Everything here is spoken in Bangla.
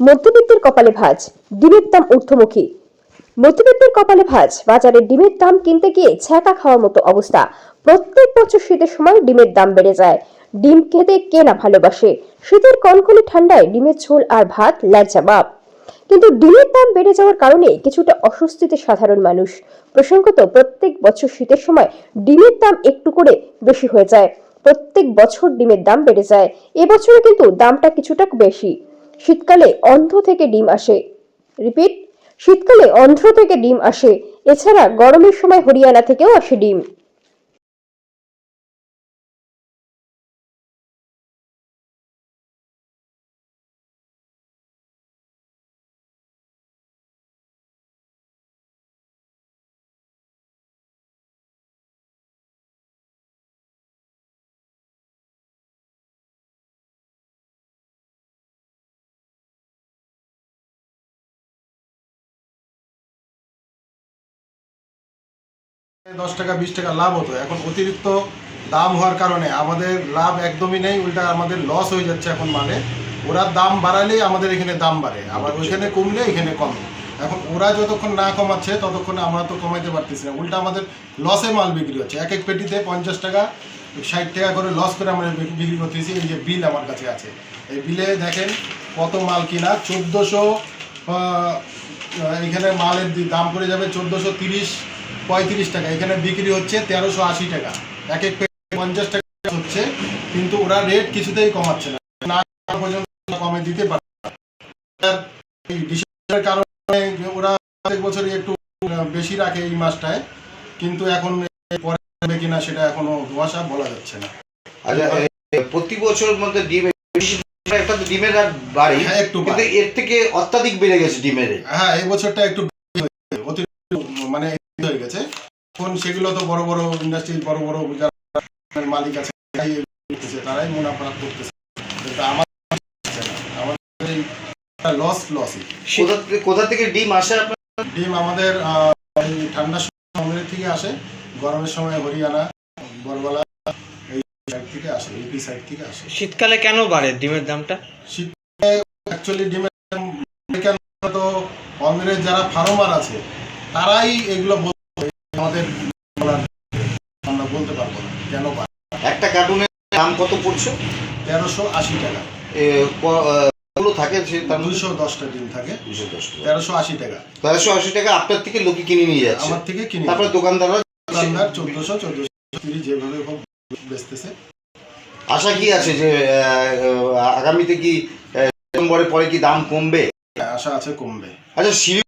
মধ্যবিত্তের কপালে ভাঁজ, ডিমের দাম ঊর্ধ্বমুখী। মধ্যবিত্তের কপালে ভাঁজ, বাজারে ডিমের দাম কিনতে গিয়ে ছ্যাঁকা খাওয়ার মতো অবস্থা। প্রত্যেক বছর শীতের সময় ডিমের দাম বেড়ে যায়। ডিম খেতে কে না ভালোবাসে? শীতের কনকনে ঠান্ডায় ডিমের ঝোল আর ভাত লাজ্জাবাব। কিন্তু ডিমের দাম বেড়ে যাওয়ার কারণে কিছুটা অস্বস্তিতে সাধারণ মানুষ। প্রসঙ্গত, প্রত্যেক বছর শীতের সময় ডিমের দাম একটু করে বেশি হয়ে যায়। প্রত্যেক বছর ডিমের দাম বেড়ে যায়। এবছরে কিন্তু দামটা কিছুটা বেশি। শীতকালে অন্ধ্র থেকে ডিম আসে। রিপিট, শীতকালে অন্ধ্র থেকে ডিম আসে। এছাড়া গরমের সময় হরিয়ানা থেকেও আসে ডিম। দশ টাকা, বিশ টাকা লাভ হতো। এখন অতিরিক্ত দাম হওয়ার কারণে আমাদের লাভ একদমই নেই, উল্টা আমাদের লস হয়ে যাচ্ছে এখন মানে। ওরা দাম বাড়ালেই আমাদের এখানে দাম বাড়ে, আবার ওইখানে কমলে এখানে কমে। এখন ওরা যতক্ষণ না কমাচ্ছে, ততক্ষণ আমরা তো কমাইতে পারতেছি না। উল্টা আমাদের লসে মাল বিক্রি হচ্ছে। এক এক পেটিতে পঞ্চাশ টাকা, ষাট টাকা করে লস করে আমরা বিক্রি করতেছি। এই যে বিল আমার কাছে আছে। এই বিলে দেখেন কত মাল কিনা। চোদ্দোশো এখানে মালের দাম পড়ে যাবে চোদ্দোশো তিরিশ পঁয়ত্রিশ টাকা। এখানে বিক্রি হচ্ছে তেরোশো আশি টাকা। এক এক পঞ্চাশ টাকা হচ্ছে কিন্তু ওরা রেট কিছুতেই কমাচ্ছে না। না পর্যন্ত কমে দিতে পারে ডিসেম্বরের কারণে ওরা প্রত্যেক বছরই একটু বেশি রাখে এই মাসটায় কিন্তু এখন পরে হবে কিনা সেটা এখনও ধোয়াশা বলা যাচ্ছে না। আচ্ছা প্রতি বছর মধ্যে ডিম একটা ডিমের আর বাড়ি হ্যাঁ, একটু কিন্তু এর থেকে অত্যাধিক বেড়ে গেছে ডিমের হ্যাঁ এই বছরটা একটু মানে হয়ে গেছে। এখন সেগুলো তো বড় বড় ইন্ডাস্ট্রি বড় বড় যারা মালিক আছে তারাই মুনাফা করতেছে। আমার আমাদের লস লসই কোথা থেকে কোথা থেকে ডিম আসে আপনার? ডিম আমাদের ঠান্ডার সময় থেকে আসে গরমের সময় হরিয়ানা বরবালা এই সাইড থেকে আসে ইউপি সাইড থেকে আসে। শীতকালে কেন বাড়ে ডিমের দামটা? শীতে অ্যাকচুয়ালি ডিমের দাম কেন তো অন্ধ্রের যারা ফার্মার আছে তারাই এগুলো আমাদের আমরা বলতে পারব না কেন একটা কার্টুনের দাম কত পড়ছে? তেরোশো আশি টাকা। এ, ক- আহ, কতগুলো থাকে সে তার মধ্যে? দশটা ডিম থাকে। দুশো দশ তেরোশো আশি টাকা। তেরোশো আশি টাকা আপনার থেকে লোকে কিনে নিয়ে যাচ্ছে। আমার থেকে কিনে তারপরে দোকানদাররা দোকানদার চোদ্দশো চোদ্দশো তিরিশ যেভাবে হোক বেচতেছে। আশা কি আছে যে আগামীতে কি পরে কি দাম কমবে? আশা আছে কমবে। আচ্ছা